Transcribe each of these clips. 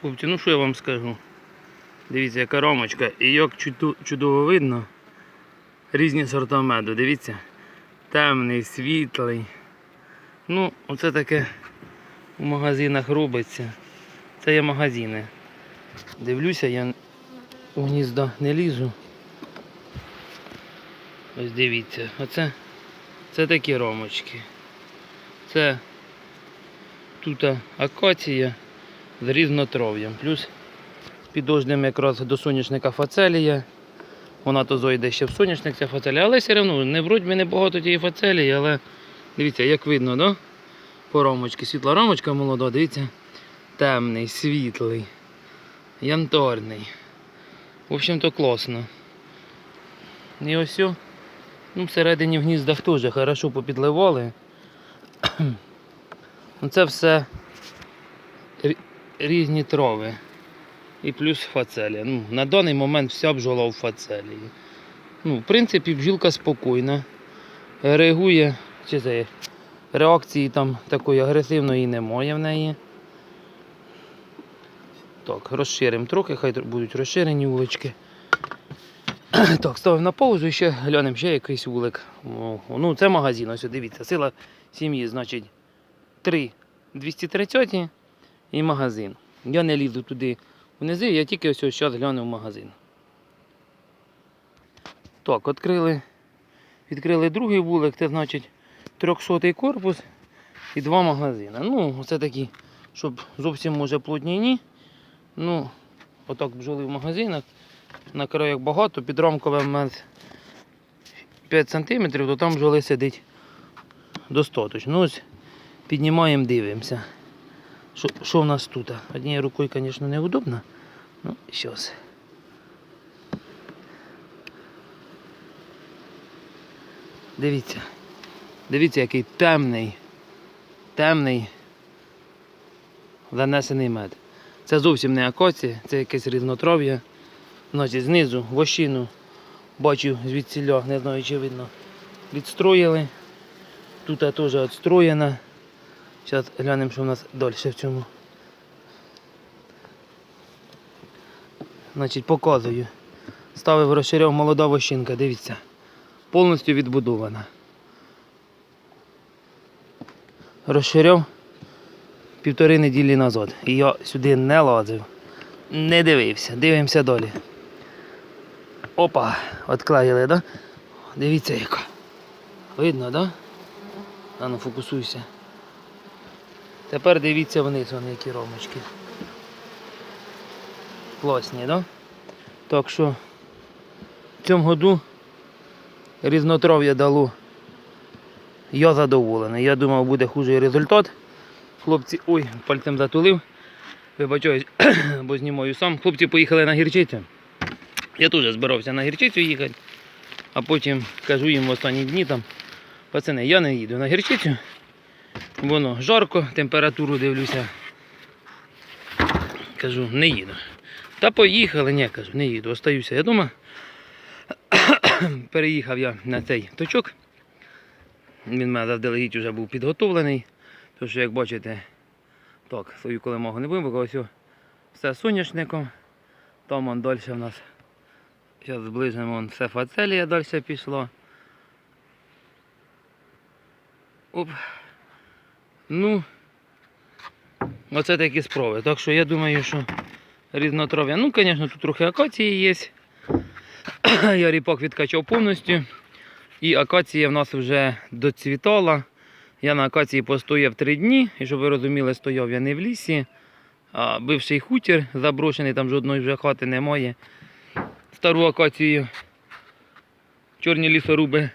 Хлопці, ну що я вам скажу? Дивіться, яка ромочка. І як чудово видно. Різні сорта меду. Дивіться. Темний, світлий. Ну, оце таке у магазинах робиться. Це є магазини. Дивлюся, я у гнізда не лізу. Ось дивіться, оце це такі ромочки. Це тут акація з різнотров'ям. Плюс підождемо якраз до соняшника фацелія. Вона то зойде ще в соняшник ця фацелія, але все одно не вроді не багато тієї фацелії, але дивіться, як видно, да? По ромочці. Світла ромочка молода, дивіться. Темний, світлий, янторний. В общем-то класно. І ось. о, Ну, всередині в гніздах теж хорошо попідливали. Ну, Це все різні трави. І плюс фацелія. Ну, на даний момент вся бджола в фацелії. Ну, в принципі, бджілка спокійна. Реагує, чи це, реакції там такої агресивної немає в неї. Так, розширимо трохи, хай будуть розширені вулички. Так, ставимо на паузу і ще глянемо ще якийсь вулик. О, ну, це магазин, ось дивіться. Сила сім'ї, значить, 3 230 і магазин. Я не лізу туди внизи, я тільки ось зараз глянув магазин. Так, відкрили, відкрили другий вулик, це значить 300 корпус і два магазини. Ну, це такі, щоб зовсім може плотні ні. Ну, отак бджоли в магазинах. На краях багато, під рамковим мед 5 см, то там бджоли сидить достатньо. Ну, ось піднімаємо, дивимося. Що, в нас тут? Однією рукою, звісно, неудобно. Ну, зараз. Дивіться. Дивіться, який темний, темний занесений мед. Це зовсім не акація, це якесь різнотров'я. Значить, знизу вощину бачу звідсіля, не знаю чи видно. Відстроїли. Тут теж відстроєна. Зараз глянемо, що в нас далі в цьому. Значить, показую. Ставив розширяв молода вощинка, дивіться. Повністю відбудована. Розширяв півтори неділі назад. І я сюди не лазив. Не дивився. Дивимося далі. Опа, відклеїли, да? Дивіться яка. Видно, да? А ну фокусуйся. Тепер дивіться вниз, вони які ромочки. Класні, да? Так що в цьому году різнотрав'я дало. Я задоволений. Я думав, буде хужий результат. Хлопці, ой, пальцем затулив. Вибачаюсь, бо знімаю сам. Хлопці поїхали на гірчицю. Я теж збирався на гірчицю їхати, а потім кажу їм в останні дні там, пацани, я не їду на гірчицю. Воно жарко, температуру дивлюся. Кажу, не їду. Та поїхали, ні, кажу, не їду, остаюся. Я дома. Переїхав я на цей точок. Він в мене заздалегідь вже був підготовлений. Тому що, як бачите, так, свою колемогу не вимикав, ось все соняшником. Там он далі в нас. Зараз зближимо вон все фацелія далі пішло. Оп. Ну, оце такі справи. Так що я думаю, що різнотрав'я. Ну, звісно, тут трохи акації є. Я ріпак відкачав повністю. І акація в нас вже доцвітала. Я на акації постояв три дні, і щоб ви розуміли, стояв я не в лісі, а бивший хутір заброшений, там жодної вже хати немає. Стару акацію чорні лісоруби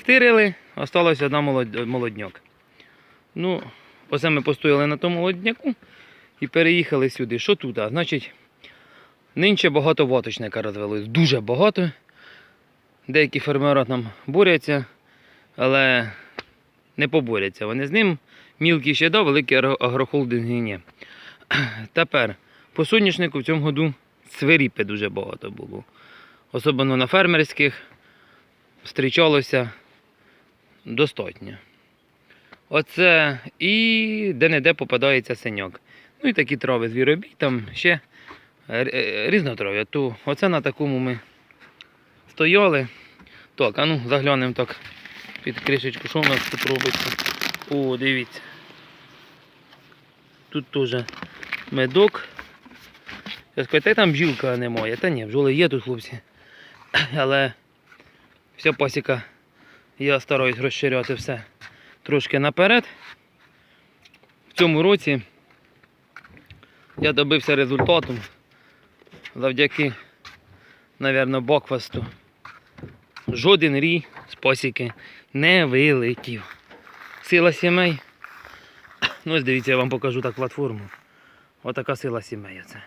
стирили, осталось одна молод- молодняк. Ну, оце ми постояли на тому молодняку і переїхали сюди. Що тут? А? Значить, нинче багато ваточника розвелось. Дуже багато. Деякі фермери там борються, але не поборються. Вони з ним мілкі ще да, великі агрохолдинги ні. Тепер по соняшнику в цьому году свиріпи дуже багато було. Особливо на фермерських зустрічалося достатньо. Оце і де-не-де попадається синяк. Ну і такі трави звіробій, там ще е, різнотрав'я. То оце на такому ми стояли. Так, а ну заглянемо так під кришечку, що в нас тут робиться. О, дивіться. Тут теж медок. Я скажу, та там бджілка немає. Та ні, бджоли є тут, хлопці. Але вся пасіка, я стараюсь розширяти все трошки наперед. В цьому році я добився результату завдяки, напевно, Бокфасту. Жоден рій з пасіки не вилетів. Сила сімей. Ну, ось дивіться, я вам покажу так платформу. Отака сила сімей оце.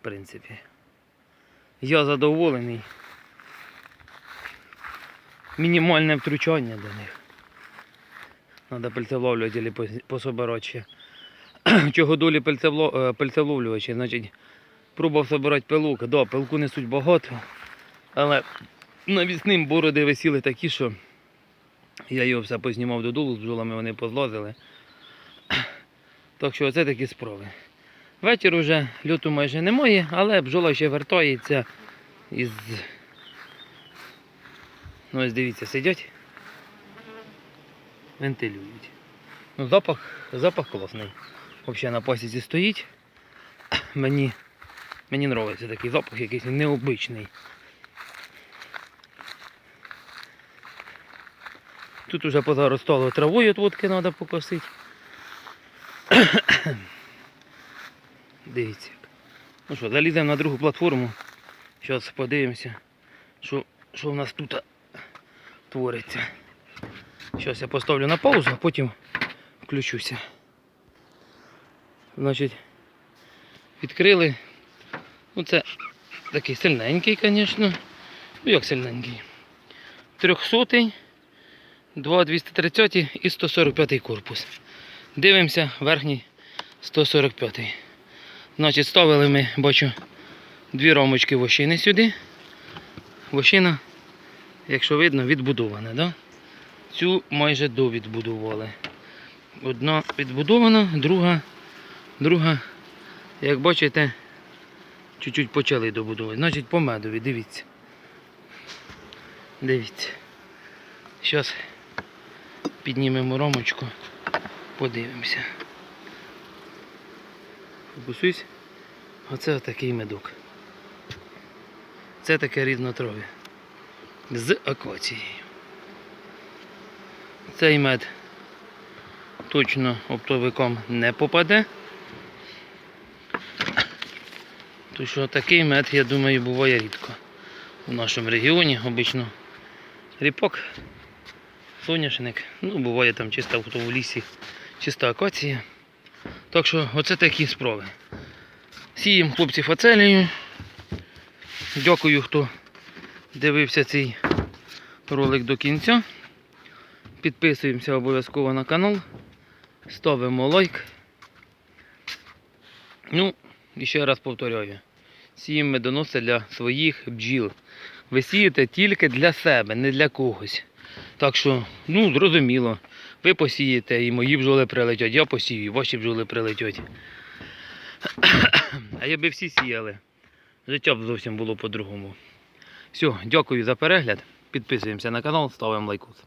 В принципі. Я задоволений. Мінімальне втручання до них. Треба пальцеловлювателі пос- пособирати ще. Чого долі е, пальцеловлювачі, значить, пробував собирати пилок. Да, пилку несуть багато, але навісним бороди висіли такі, що я його все познімав додолу, з бджолами вони позлазили. Так що оце такі справи. Вечір уже льоту майже немає, але бджола ще вертається із. Ну ось дивіться, сидять, вентилюють. Ну, запах, запах класний. Взагалі на пасіці стоїть. Мені, мені подобається такий запах якийсь необичний. Тут уже позаростало травою отводки треба покосити. Дивіться. Ну що, заліземо на другу платформу. Зараз подивимося, що, що в нас тут твориться. Зараз я поставлю на паузу, а потім включуся. Значить, відкрили. Ну це такий сильненький, звісно. Ну як сильненький. 300, 2 230 і 145 корпус. Дивимося верхній 145. Значить, ставили ми, бачу, дві ромочки вощини сюди. Вощина, якщо видно, відбудована. Да? Цю майже довідбудували. Одна відбудована, друга, друга, як бачите, чуть-чуть почали добудовувати. Значить, по медові, дивіться. Дивіться. Зараз піднімемо ромочку, подивимося. Фокусуйся. Оце отакий медок. Це таке різнотров'я. З акоцією. Цей мед точно оптовиком не попаде. Тому що такий мед, я думаю, буває рідко у нашому регіоні. Обично ріпок, соняшник, ну буває там чисто хто в лісі, чиста акація. Так що оце такі справи. Сіємо хлопці фацелію. Дякую, хто дивився цей ролик до кінця. Підписуємося обов'язково на канал. Ставимо лайк. Ну, і ще раз повторюю. Сіємо медоноси для своїх бджіл. Ви сієте тільки для себе, не для когось. Так що, ну, зрозуміло. Ви посієте, і мої бджоли прилетять, я посію, і ваші бджоли прилетять. А якби всі сіяли, життя б зовсім було по-другому. Все, дякую за перегляд. Підписуємося на канал, ставимо лайкос.